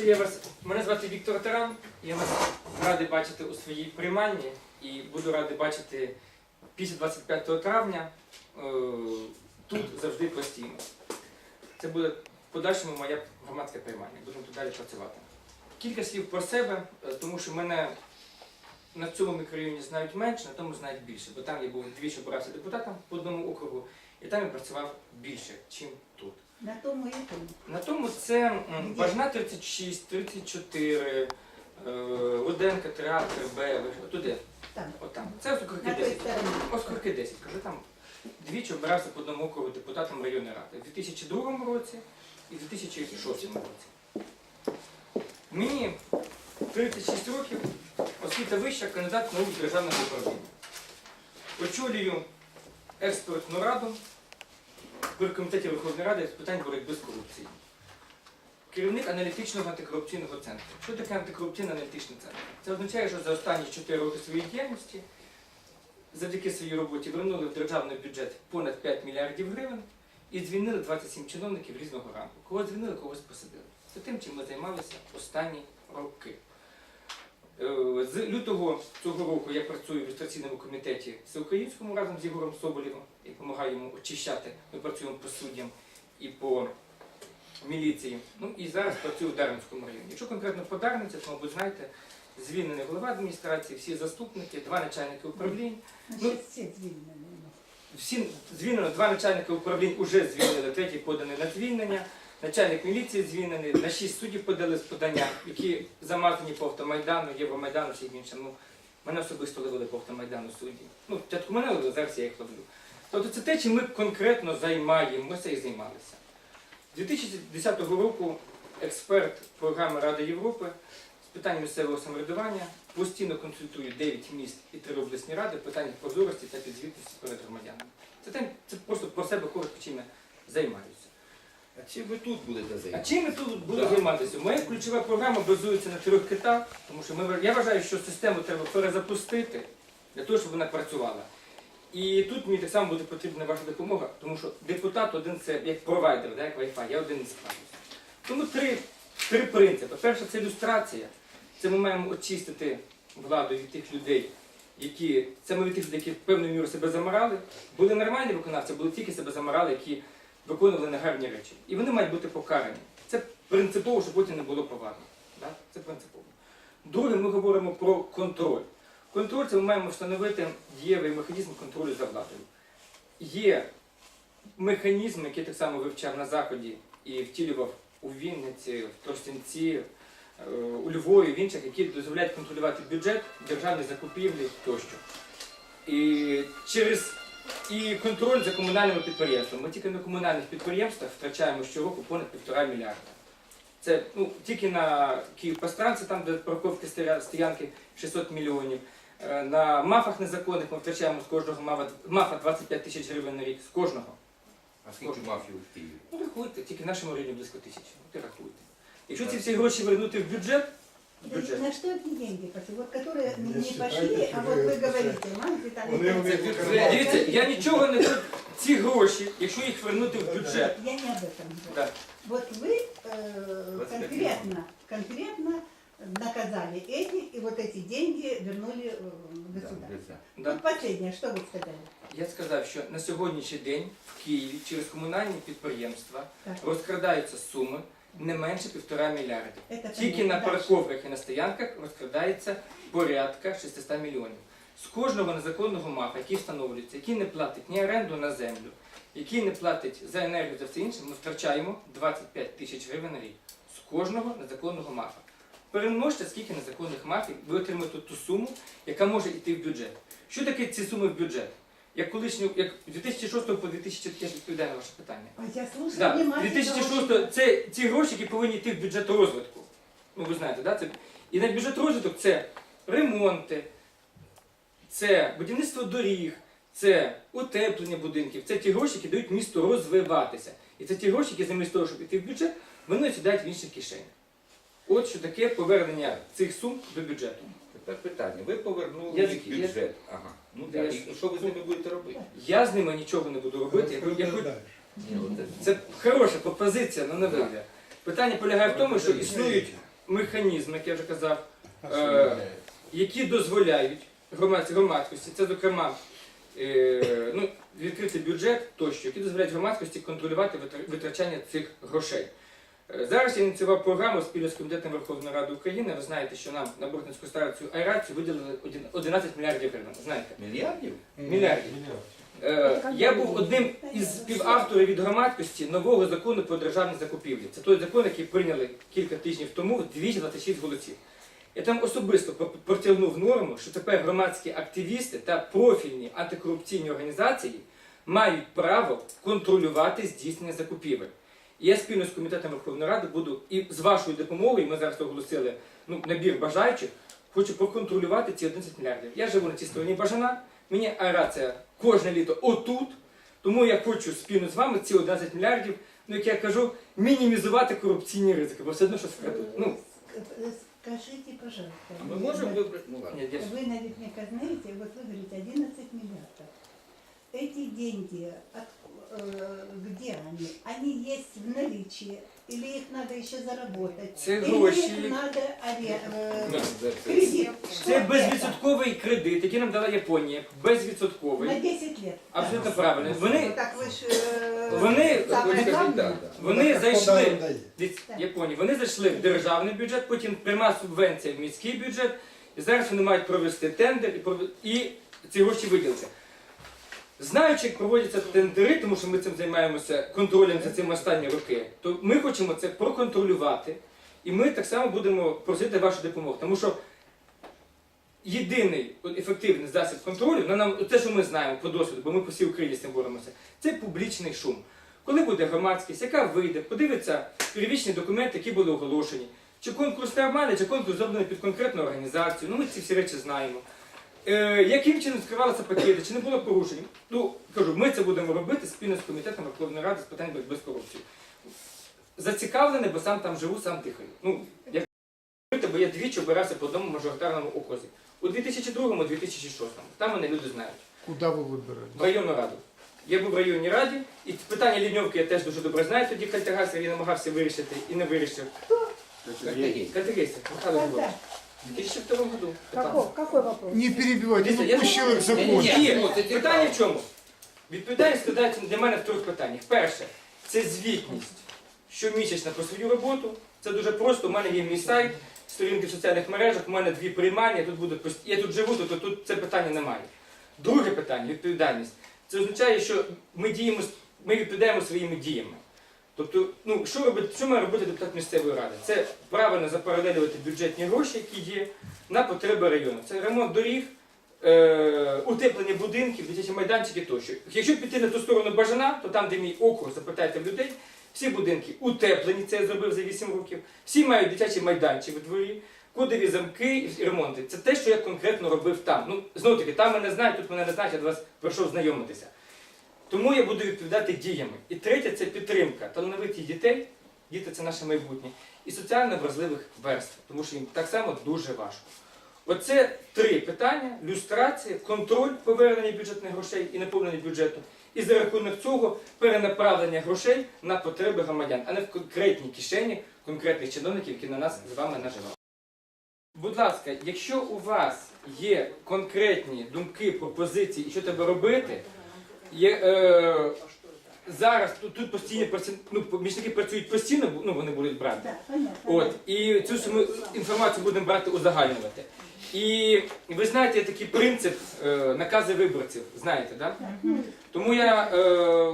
Я вас, мене звати Віктор Таран. Я вас радий бачити у своїй прийманні і буду радий бачити після 25 травня е, тут завжди постійно. Це буде в подальшому моє громадське приймання. Будемо тут далі працювати. Кілька слів про себе, е, тому що мене на цьому мікрорайоні знають менше, на тому знають більше, бо там я був двічі обирався депутатом по одному округу, і там я працював більше, ніж тут. На тому і тому. На тому це м, Бажна 36, 34, е, Руденка, театр, Б, туди, Там. отам. Це На той 10. стороні. Ось 10. Кажу, там двічі обирався по одному округу депутатом районної ради. У 2002 році і в 2006 році. Мені 36 років, освіта вища, кандидат наук державного управління. Очолюю експертну раду при комітеті Верховної Ради з питань боротьби з корупцією. Керівник аналітичного антикорупційного центру. Що таке антикорупційний аналітичний центр? Це означає, що за останні 4 роки своєї діяльності завдяки своїй роботі вернули в державний бюджет понад 5 мільярдів гривень і звільнили 27 чиновників різного ранку. Кого звільнили, когось посадили. Це тим, чим ми займалися останні роки. Е, З лютого цього року я працюю в ілюстраційному комітеті всеукраїнському разом з Єгором Соболєвим і допомагаю йому очищати. Ми працюємо по суддям і по міліції. Ну і зараз працюю в Дарницькому районі. Якщо конкретно по Дарниці, то, мабуть, знаєте, звільнений голова адміністрації, всі заступники, два начальники управлінь. Ну, всі звільнені. Всі звільнено, два начальники управлінь вже звільнили, третій поданий на звільнення. Начальник міліції звільнений, на шість суддів подали з подання, які замазані по автомайдану, Євромайдану, всіх іншим. Ну, мене особисто ловили по автомайдану судді. Ну, спочатку мене ловили, зараз я їх ловлю. Тобто це те, чим ми конкретно займаємося і займалися. З 2010 року експерт програми Ради Європи з питань місцевого самоврядування постійно консультує 9 міст і 3 обласні ради в питаннях прозорості та підзвітності перед громадянами. Це, тем- це просто про себе коротко чим займаюся. А чим ви тут будете А чим ми тут будемо займатися? Моя ключова програма базується на трьох китах, тому що ми, я вважаю, що систему треба перезапустити для того, щоб вона працювала. І тут мені так само буде потрібна ваша допомога, тому що депутат один це як провайдер, да, як Wi-Fi, я один не справлюся. Тому три, три принципи. Перше, це ілюстрація. Це ми маємо очистити владу від тих людей, які це ми від тих які певною мірою себе замирали. Були нормальні виконавці, були тільки себе замирали, які виконували негарні речі. І вони мають бути покарані. Це принципово, щоб потім не було повадно. Да? Це принципово. Друге, ми говоримо про контроль. Контроль це ми маємо встановити дієвий механізм контролю за владою. Є механізм, який так само вивчав на Заході і втілював у Вінниці, в Тростянці, е, у Львові, в інших, які дозволяють контролювати бюджет, державні закупівлі тощо. І через і контроль за комунальними підприємствами. Ми тільки на комунальних підприємствах втрачаємо щороку понад півтора мільярда. Це ну, тільки на Київпастранці, там, де парковки стоянки 600 мільйонів. Е, На мафах незаконних ми втрачаємо з кожного мафа, мафа 25 тисяч гривень на рік. З кожного. А скільки мафів в Києві? Ну, рахуйте, тільки в нашому районі близько тисячі. Ну, ти рахуйте. Якщо ці всі гроші вернути в бюджет, бюджет. На что эти деньги пошли? Вот которые Не не считайте, пошли, что а вы вот вы это говорите, мам, Виталий, Вони у Петрович, них у вот кармані. Дивіться, это- я нічого не хочу. Ці гроші, якщо їх вернути в бюджет, Я не об этом говорю. да. Вот вы э, 25 конкретно, конкретно наказали эти, и вот эти деньги вернули э, в Да, государство. дивіться. Да. Вот последнее, что вы сказали? Я сказав, що на сьогоднішній день в Києві через комунальні підприємства Так. розкрадаються суми не менше півтора мільярда. Тільки на парковках і на стоянках розкрадається порядка 600 мільйонів. З кожного незаконного мафа, який встановлюється, який не платить ні оренду на землю, який не платить за енергію за все інше, ми втрачаємо 25 тисяч гривень на рік. З кожного незаконного мафа. Перемножте, скільки незаконних мафів, ви отримаєте ту суму, яка може йти в бюджет. Що таке ці суми в бюджет? Як колишнього, як з 2006 по 2004 я ж відповідаю на ваше питання. Ой, Я слушаю Да, внимательно. 2006 це ці гроші, які повинні йти в бюджет розвитку. Ну ви знаєте, да? це, і на бюджет розвиток це ремонти, це будівництво доріг, це утеплення будинків, це ті гроші, які дають місту розвиватися. І це ті гроші, які замість того, щоб йти в бюджет, вони сідають в інші кишені. От що таке повернення цих сум до бюджету. Тепер питання. Ви повернули Я їх в я- бюджет. Ага. Ну Я так. ж- І що ви з ними будете робити? Я з ними нічого не буду робити. Я, я, Ні, от це- хороша пропозиція, але не вийде. Питання полягає в тому, що існують механізми, як я вже казав, е, які дозволяють громадсь- громадськості, це зокрема е, ну, відкритий бюджет тощо, які дозволяють громадськості контролювати витр- витрачання цих грошей. Е, Зараз я ініціював програму спільно з комітетом Верховної Ради України. Ви знаєте, що нам на Бортницьку станцію аерацію виділили один- 11 мільярдів гривень. Знаєте, Мільярдів? мільярдів. Е, Я був одним із співавторів від громадськості нового закону про державні закупівлі. Це той закон, який прийняли кілька тижнів тому, 226 голосів. Я там особисто про- протягнув норму, що тепер громадські активісти та профільні антикорупційні організації мають право контролювати здійснення закупівель. І я спільно з комітетом Верховної Ради буду і з вашою допомогою, ми зараз оголосили ну, набір бажаючих, хочу проконтролювати ці 11 мільярдів. Я живу на цій стороні Бажана, мені аерація кожне літо отут, тому я хочу спільно з вами ці 11 мільярдів, ну як я кажу, мінімізувати корупційні ризики, бо все одно щось вкрадуть. Ну, Ск- Скажите, пожалуйста. А ми можемо вибрати? Ну ладно. ні, я ж- Вы наверняка знаете, вот вы говорите 11 миллиардов. Эти деньги, от- э, где они? Они есть в наличии? Или их надо еще заработать? Це Или гроші. их надо аре- э, Ну, за це. кредит? Це Что безвідсотковий кредит, який нам дала Японія, На безвідсотковий. 10 лет. Абсолютно правильно. Вони, Ну, так вы ж... э, Вони- самое Скажіть, главное. да, да. вони зайшли дає. від Японії, вони зайшли в державний бюджет, потім пряма субвенція в міський бюджет, і зараз вони мають провести тендер і, пров- і ці гроші виділити. Знаючи, як проводяться тендери, тому що ми цим займаємося контролем за цим останні роки, то ми хочемо це проконтролювати, і ми так само будемо просити вашу допомогу. Тому що єдиний ефективний засіб контролю, на нам те, що ми знаємо по досвіду, бо ми по всій Україні з цим боремося, це публічний шум. Коли буде громадськість, яка вийде, подивиться первічні документи, які були оголошені, чи конкурс нормальний, чи конкурс зроблений під конкретну організацію. Ну ми ці всі речі знаємо. Е, яким чином скривалися пакети, чи не було порушень? Ну, кажу, ми це будемо робити спільно з комітетом Верховної Ради з питань боротьби з корупцією. Зацікавлений, бо сам там живу, сам дихаю. Ну, як бо я двічі обирався по одному мажоритарному окрузі. У 2002-2006. Там мене люди знають. Куда вы выбирали? В районну раду. Я був в районній раді, і питання ліньовки я теж дуже добре знаю. Тоді Кальтагас я намагався вирішити і не вирішив. Кальтагейся, Михайло? Григорович. В 2002 году. Какой, какой вопрос? Не перебивайте, Дивіться, ну я пусть человек закончит. Ну, питання в чому? Відповідальність складається для мене в трьох питаннях. Перше, це звітність щомісячна про свою роботу. Це дуже просто. У мене є мій сайт, сторінки в соціальних мережах, у мене дві приймання, тут буде пост- я тут живу, тобто тут це питання немає. Друге питання відповідальність. Це означає, що ми діємо, з- ми відповідаємо своїми діями. Тобто, ну що робить, що має робити депутат місцевої ради? Це правильно запаралелювати бюджетні гроші, які є, на потреби району. Це ремонт доріг, е, утеплення будинків, дитячі майданчики тощо. Якщо піти на ту сторону Бажана, то там, де мій округ, запитайте людей, всі будинки утеплені, це я зробив за 8 років, всі мають дитячий майданчик у дворі, кодові замки і ремонти. Це те, що я конкретно робив там. Ну, знову таки, там мене знають, тут мене не знають, я до вас прийшов знайомитися. Тому я буду відповідати діями. І третє це підтримка талановитих дітей. Діти це наше майбутнє. І соціально вразливих верств, тому що їм так само дуже важко. Оце три питання: люстрація, контроль повернення бюджетних грошей і наповнення бюджету. І за рахунок цього перенаправлення грошей на потреби громадян, а не в конкретні кишені конкретних чиновників, які на нас з вами наживали. Будь ласка, якщо у вас є конкретні думки, пропозиції що треба робити, є, е, зараз тут, тут постійно праці- ну, помічники працюють постійно, ну вони будуть брати. От, і цю саму інформацію будемо брати узагальнювати. І ви знаєте, є такий принцип е, накази виборців, знаєте, да? Тому я, е,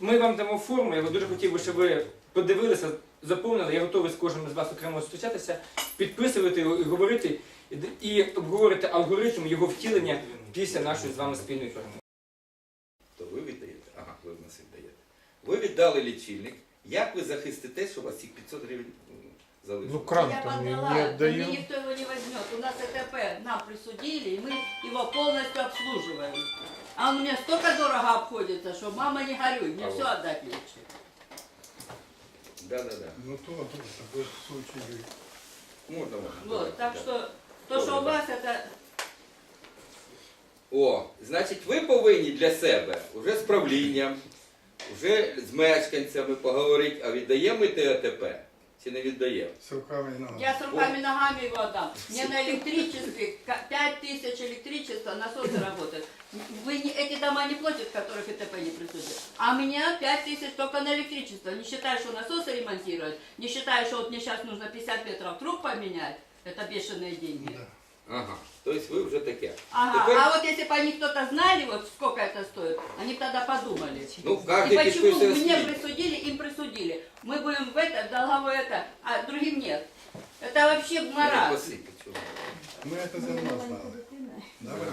ми вам дамо форму, я би дуже хотів би, щоб ви подивилися, заповнили, я готовий з кожним з вас окремо зустрічатися, підписувати його і говорити, і, і обговорити алгоритм його втілення після нашої з вами спільної перемоги. То ви віддаєте? Ага, ви в нас віддаєте. Ви віддали лічильник. Як ви захистите, що у вас цих 500 гривень м, залишилось? Ну кран Я там не, подала, не но отдаем. никто его не возьмет. У нас ЭТП нам присудили, и мы его полностью обслуживаем. А он мне столько дорого обходится, что мама не горюй, мне А все вот. отдать лучше. Да, да, да. Ну то, то, такой случай. Можна, можна. Вот, давайте, так да. что то, что у Добре, вас это О, значить, ви повинні для себе вже з правлінням, вже з мешканцями поговорити, а віддаємо ми ТОТП. чи не віддає? С руками и ногами. Я с руками ногами его отдам. Мне на электричестве 5 тысяч электричества, насосы работают. Вы не, эти дома не платят, которых ИТП не присутствует. А у меня 5 тысяч только на электричество. Не считая, что насосы ремонтировать, не считая, что вот мне сейчас нужно 50 метров труб поменять. Это бешеные деньги. Да. Ага. Тобто ви вже таке. Ага, Тепер- а вот если бы они кто-то знали, вот сколько это стоит, они бы тогда подумали. Ну, И кожен почему підписує мне свій. присудили, им присудили. Мы будем в это, долговое это, а другим нет. Это вообще Ну, маразм. Василь, чого? Мы это за нас знали. Давай.